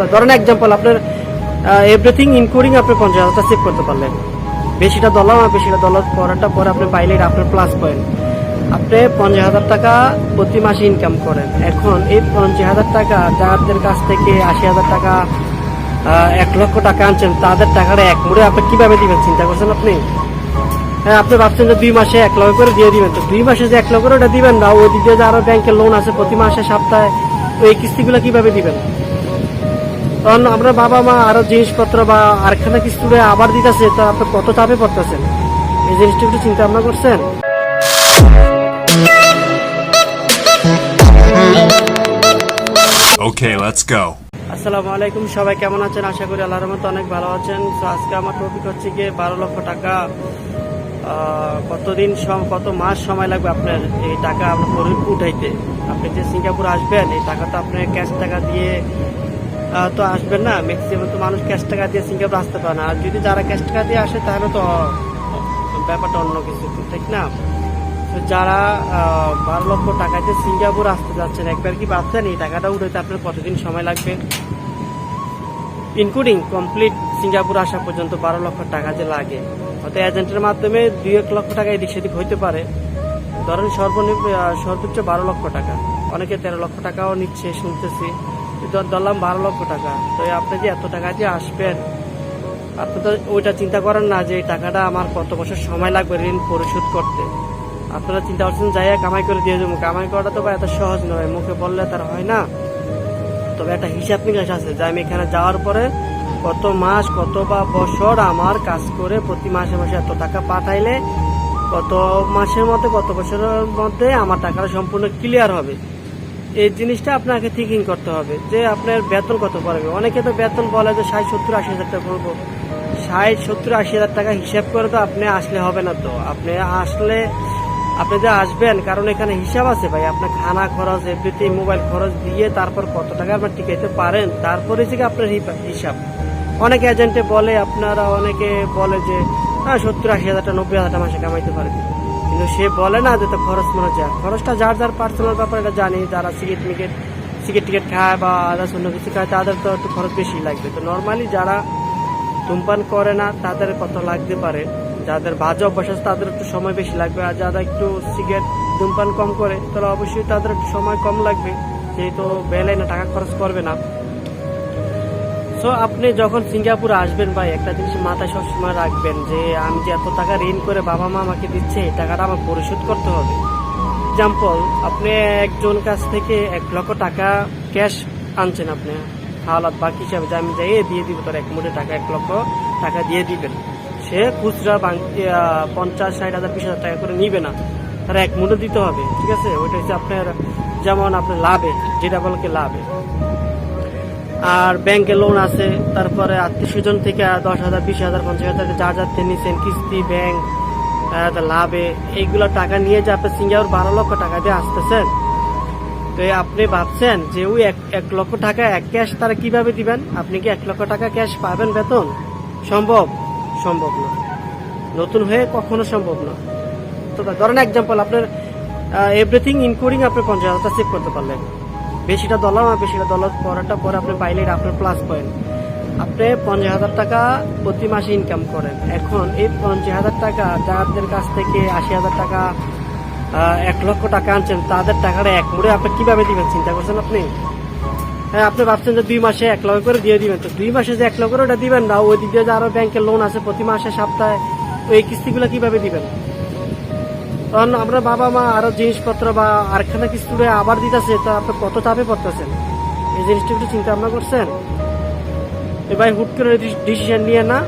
তো ধরেন এক্সাম্পল আপনার এভরিথিং ইনক্লুডিং আপনি পঞ্চাশ হাজারটা সেভ করতে পারলেন। বেশিটা দলাম আর বেশিটা দলার পরেরটা পরে আপনি পাইলে আপনার প্লাস পয়েন্ট আপনি পঞ্চাশ হাজার টাকা প্রতি মাসে ইনকাম করেন। এখন এই পঞ্চাশ হাজার টাকা যাদের কাছ থেকে আশি হাজার টাকা এক লক্ষ টাকা আনছেন, তাদের টাকাটা এক মুড়ে আপনি কীভাবে দিবেন, চিন্তা করছেন আপনি? হ্যাঁ আপনি ভাবছেন যে দুই মাসে এক লক্ষ করে দিয়ে দিবেন। তো দুই মাসে যে এক লক্ষ করে ওটা দিবেন না, ওই দিকে যে আরও ব্যাংকের লোন আছে প্রতি মাসে, সপ্তাহে এই কিস্তিগুলো কীভাবে দিবেন? কারণ আমরা বাবা মা আরও জিনিসপত্র বা আরেকখানা কিস্তিতে আবার দিতেছে তো আপনি কত চাপে পড়তেছেন? এই জিনিসটা একটু চিন্তা ভাবনা করছেন? Okay, let's go. আসসালামু আলাইকুম সবাই কেমন আছেন? আশা করি আল্লাহর মতো অনেক ভালো আছেন। তো আজকে আমার টপিক হচ্ছে গিয়ে বারো লক্ষ টাকা কতদিন কত মাস সময় লাগবে আপনার এই টাকা আপনার উঠাইতে? আপনি যে সিঙ্গাপুর আসবেন এই টাকা তো আপনি ক্যাশ টাকা দিয়ে তো আসবেন না। ম্যাক্সিমাম তো মানুষ ক্যাশ টাকা দিয়ে সিঙ্গাপুর আসতে পারে না। আর যদি যারা ক্যাশ টাকা দিয়ে আসে, তাহলে তো ব্যাপারটা অন্য কিছু, ঠিক না? যারা বারো লক্ষ টাকাতে সিঙ্গাপুর আসতে যাচ্ছেন, একবার কি ভাবছেন এই টাকাটা উঠাইতে আপনার কতদিন সময় লাগবে? ইনক্লুডিং কমপ্লিট সিঙ্গাপুর আসা পর্যন্ত বারো লক্ষ টাকা যে লাগে। হয়তো এজেন্টের মাধ্যমে দুই এক লক্ষ টাকা এদিক সেদিক হইতে পারে। ধরেন সর্বনিম্ন সর্বোচ্চ বারো লক্ষ টাকা। অনেকে তেরো লক্ষ টাকাও নিচ্ছে, শুনতেছি। ধরলাম বারো লক্ষ টাকা। তো আপনি যে এত টাকা দিয়ে আসবেন, আপনি তো ওইটা চিন্তা করেন না যে এই টাকাটা আমার কত বছর সময় লাগবে ঋণ পরিশোধ করতে। আপনারা চিন্তা করছেন যাইয়া কামাই করে দিয়ে যাব কামাই করাটা তো এত সহজ নয়, মুখে বললে তার হয় না। তবে একটা হিসাব নিকাশ আছে যে আমি এখানে যাওয়ার পরে কত মাস, কত বা বছর আমার কাজ করে প্রতি মাসে মাসে এত টাকা পাঠাইলে, কত মাসের মধ্যে, কত বছরের মধ্যে আমার টাকাটা সম্পূর্ণ ক্লিয়ার হবে। এই জিনিসটা আপনাকে থিঙ্কিং করতে হবে যে আপনার বেতন কত পড়বে। অনেকে তো বেতন বলে যে ষাট, সত্তর, আশি হাজার টাকা করব ষাট, সত্তর, আশি হাজার টাকা হিসাব করে তো আপনি আসলে হবে না তো। আপনি আসলে, আপনি যে আসবেন, কারণ এখানে হিসাব আছে ভাই। আপনার খানা খরচ এভরিথিং মোবাইল খরচ দিয়ে তারপর কত টাকা আপনার টিকাইতে পারেন, তারপরে থেকে আপনার হিসাব। অনেক এজেন্টে বলে, আপনারা অনেকে বলে যে হ্যাঁ সত্তর, আশি হাজার নব্বই হাজার টাকা মাসে কামাইতে পারে কিন্তু সে বলে না যে তো খরচ মনে যা। খরচটা যার যার পার্সোনাল ব্যাপার, এটা জানি, যারা সিগারেট মিকেট সিগারেট টিকেট খায় বা আদার্স অন্য কিছু খায়, তাদের তো একটু খরচ বেশি লাগবে। তো নর্মালি যারা ধূমপান করে না, তাদের কত লাগতে পারে? যাদের বাজে অভ্যাস আছে, তাদের একটু সময় বেশি লাগবে। আর যারা একটু সিগারেট ধূমপান কম করে তাহলে অবশ্যই তাদের একটু সময় কম লাগবে। যেহেতু বেলায় না, টাকা খরচ করবে না। সো আপনি যখন সিঙ্গাপুর আসবেন ভাই, একটা জিনিস মাথায় সবসময় রাখবেন যে, আমি যে এত টাকা ঋণ করে বাবা মা আমাকে দিচ্ছে, এই টাকাটা আমার পরিশোধ করতে হবে। এক্সাম্পল আপনি একজন কাছ থেকে এক লক্ষ টাকা ক্যাশ আনছেন আপনি, হাওলাত বাকি হিসাবে যে আমি যাই দিয়ে দিব, তোর এক মুঠে টাকা, এক লক্ষ টাকা দিয়ে দিবেন। সে খুচরা পঞ্চাশ, ষাট হাজার, বিশ হাজার টাকা করে নিবে না, তার এক মুঠে দিতে হবে, ঠিক আছে? ওইটা হচ্ছে আপনার, যেমন আপনার লাভে, যেটা বলকে লাভে। আর ব্যাংকে লোন আছে, তারপরে আত্মীয় স্বজন থেকে দশ হাজার, বিশ হাজার, পঞ্চাশ হাজার যা যার থেকে নিচ্ছেন কিস্তি ব্যাংক লাভে, এইগুলো টাকা নিয়ে যে আপনি সিঙ্গাপুর বারো লক্ষ টাকা দিয়ে আসতেছেন, তো আপনি ভাবছেন যে ওই এক লক্ষ টাকা এক ক্যাশ তারা কীভাবে দিবেন? আপনি কি এক লক্ষ টাকা ক্যাশ পাবেন বেতন? সম্ভব? সম্ভব না। নতুন হয়ে কখনো সম্ভব না। তো ধরেন এক্সাম্পল আপনার এভরিথিং ইনক্লুডিং আপনি পঞ্চাশ হাজারটা সেভ করতে পারলেন। বেশিটা দলাম আর বেশিটা দলার পরেরটা পরে আপনি পাইলে এটা আপনার প্লাস পয়েন্ট আপনি পঞ্চাশ হাজার টাকা প্রতি মাসে ইনকাম করেন। এখন এই পঞ্চাশ হাজার টাকা যাদের কাছ থেকে আশি হাজার টাকা এক লক্ষ টাকা আনছেন, তাদের টাকাটা এক মুড়ে আপনি কীভাবে দিবেন, চিন্তা করছেন আপনি? হ্যাঁ আপনি ভাবছেন যে দুই মাসে এক লক্ষ করে দিয়ে দিবেন। তো দুই মাসে যে এক লক্ষ করে ওটা দিবেন না, ওই দিক দিয়ে যে আরও ব্যাংকের লোন আছে প্রতি মাসে, সপ্তাহে, ওই কিস্তিগুলো কীভাবে দিবেন? কারণ আমরা বাবা মা আরও জিনিসপত্র বা আরেকখানা কিস্তিতে আবার দিতেছে, তো আপনি কত চাপে পড়তেছেন? এই জিনিসটা একটু চিন্তা ভাবনা করছেন? এবার হুট করে ডিসিশন নিয়ে না,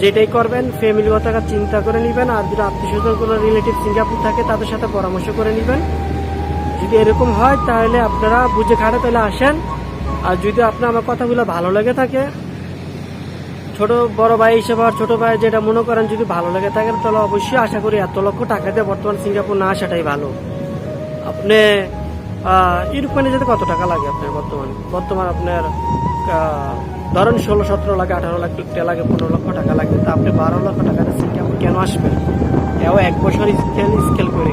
যেটাই করবেন ফ্যামিলিগত একটা চিন্তা করে নেবেন, আর যদি আত্মীয় স্বজন কোনো রিলেটিভ সিঙ্গাপুর থাকে, তাদের সাথে পরামর্শ করে নেবেন। যদি এরকম হয়, তাহলে আপনারা বুঝে খাটে তাহলে আসেন। আর যদি আপনার আমার কথাগুলো ভালো লেগে থাকে ছোট বড় ভাই হিসেবে আর ছোট ভাই যেটা মনে করেন যদি ভালো লাগে থাকে তাহলে অবশ্যই আশা করি এত লক্ষ টাকা দিয়ে বর্তমান সিঙ্গাপুর না আসাটাই ভালো। আপনি ইউরোপানে যেতে কত টাকা লাগে আপনার বর্তমানে? বর্তমান আপনার ধরেন ষোলো, সতেরো লাখ, আঠারো লাখ লাগে পনেরো লক্ষ টাকা লাগে, তা আপনি বারো লক্ষ টাকা সিঙ্গাপুর কেন আসবেন? এও এক বছর স্কেল স্কেল করে।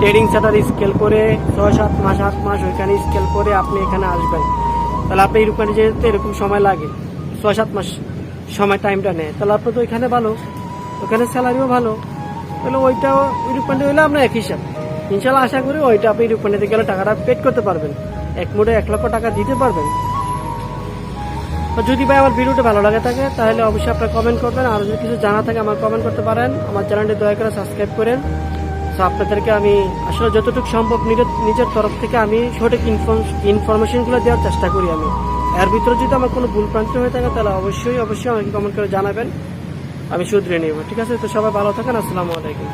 ট্রেডিং সেটার স্কেল করে, ছয়, সাত মাস, আট মাস, ওইখানে স্কেল করে আপনি এখানে আসবেন। তাহলে আপনি ইউরোপানে যেতে এরকম সময় লাগে। ছয়, সাত মাস সময় টাইমটা নেয়। তাহলে আপনার তো ওইখানে ভালো, ওখানে স্যালারিও ভালো। তাহলে ওইটাও ইউরোপানে হইলে আপনার এক হিসাব। ইনশাল্লাহ আশা করি ওইটা আপনি ইউরোপানিতে গেলে টাকাটা পেড করতে পারবেন। এক মুঠে এক লক্ষ টাকা দিতে পারবেন। যদি ভাই আমার ভিডিওটা ভালো লাগে থাকে, তাহলে অবশ্যই আপনারা কমেন্ট করবেন। আর যদি কিছু জানা থাকে আমার কমেন্ট করতে পারেন। আমার চ্যানেলটি দয়া করে সাবস্ক্রাইব করেন। তো আপনাদেরকে আমি আসলে যতটুকু সম্ভব নিজের তরফ থেকে আমি সঠিক ইনফরমেশনগুলো দেওয়ার চেষ্টা করি আমি। এর ভিতরে যদি আমার কোনো ভুল প্রান্ত হয়ে থাকে, তাহলে অবশ্যই অবশ্যই আমাকে কমেন্ট করে জানাবেন। আমি শুধরে নেব, ঠিক আছে? তো সবাই ভালো থাকেন, আসসালামু আলাইকুম।